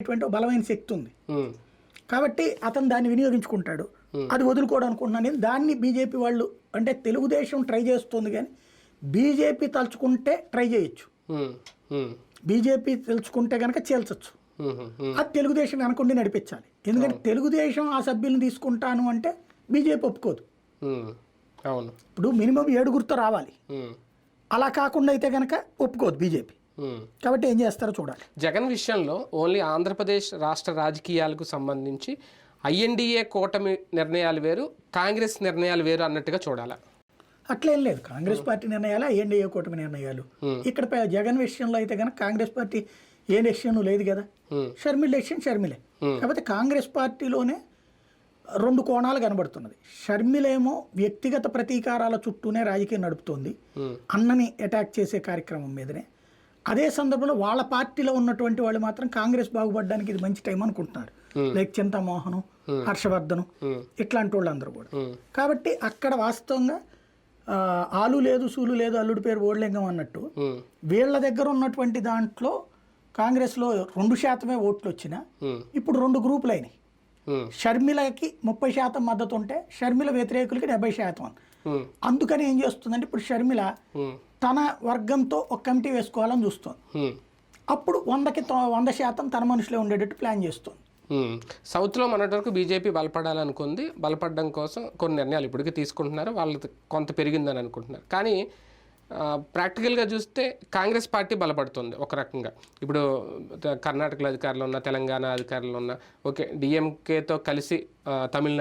అనేటువంటి బలమైన శక్తి ఉంది. కాబట్టి అతను దాన్ని వినియోగించుకుంటాడు. అది వదులుకోవడం అనుకుంటున్నాను నేను. దాన్ని బీజేపీ వాళ్ళు అంటే తెలుగుదేశం ట్రై చేస్తుంది కానీ బీజేపీ తలుచుకుంటే ట్రై చేయొచ్చు. బీజేపీ తెలుసుకుంటే కనుక చేల్చొచ్చు. అది తెలుగుదేశం వెనకుండి నడిపించాలి. ఎందుకంటే తెలుగుదేశం ఆ సభ్యులను తీసుకుంటాను అంటే బీజేపీ ఒప్పుకోదు. అవును. ఇప్పుడు మినిమం ఏడుగురితో రావాలి. అలా కాకుండా అయితే కనుక ఒప్పుకోదు బీజేపీ. కాబట్టి ఏం చేస్తారో చూడాలి. జగన్ విషయంలో ఓన్లీ ఆంధ్రప్రదేశ్ రాష్ట్ర రాజకీయాలకు సంబంధించి ఐఎన్డిఏ కూటమి నిర్ణయాలు వేరు కాంగ్రెస్ నిర్ణయాలు వేరు అన్నట్టుగా చూడాలా. అట్లేం లేదు. కాంగ్రెస్ పార్టీ నిర్ణయాలు ఎన్డీఏ కూటమి నిర్ణయాలు? ఇక్కడ జగన్ విషయంలో అయితే కనుక కాంగ్రెస్ పార్టీ ఏ డెసిషన్ లేదు కదా. షర్మిల డెసిషన్ షర్మిలే. కాకపోతే కాంగ్రెస్ పార్టీలోనే రెండు కోణాలు కనబడుతున్నది. షర్మిలేమో వ్యక్తిగత ప్రతీకారాల చుట్టూనే రాజకీయం నడుపుతోంది. అన్నని అటాక్ చేసే కార్యక్రమం మీదనే. అదే సందర్భంలో వాళ్ళ పార్టీలో ఉన్నటువంటి వాళ్ళు మాత్రం కాంగ్రెస్ బాగుపడడానికి ఇది మంచి టైం అనుకుంటున్నారు. లైక్ చింతామోహను హర్షవర్ధను ఇట్లాంటి వాళ్ళందరూ కూడా. కాబట్టి అక్కడ వాస్తవంగా ఆలు లేదు సూలు లేదు అల్లుడి పేరు ఓడ్లింగం అన్నట్టు వీళ్ళ దగ్గర ఉన్నటువంటి దాంట్లో కాంగ్రెస్లో రెండు శాతమే ఓట్లు వచ్చినా ఇప్పుడు రెండు గ్రూపులు అయినాయి. షర్మిలకి ముప్పై శాతం మద్దతు ఉంటే షర్మిల వ్యతిరేకులకి డెబ్బై శాతం. అందుకని ఏం చేస్తుందంటే ఇప్పుడు షర్మిల తన వర్గంతో ఒక కమిటీ వేసుకోవాలని చూస్తుంది. అప్పుడు వందకి తొ- వంద శాతం తన మనుషులే ఉండేటట్టు ప్లాన్ చేస్తుంది. సౌత్లో మొన్నటి వరకు బీజేపీ బలపడాలనుకుంది. బలపడడం కోసం కొన్ని నిర్ణయాలు ఇప్పటికీ తీసుకుంటున్నారు. వాళ్ళది కొంత పెరిగిందని అనుకుంటున్నారు. కానీ ప్రాక్టికల్గా చూస్తే కాంగ్రెస్ పార్టీ బలపడుతుంది ఒక రకంగా. ఇప్పుడు కర్ణాటకలో అధికారులు ఉన్న తెలంగాణ అధికారులు ఉన్న ఓకే డిఎంకేతో కలిసి తమిళనాడు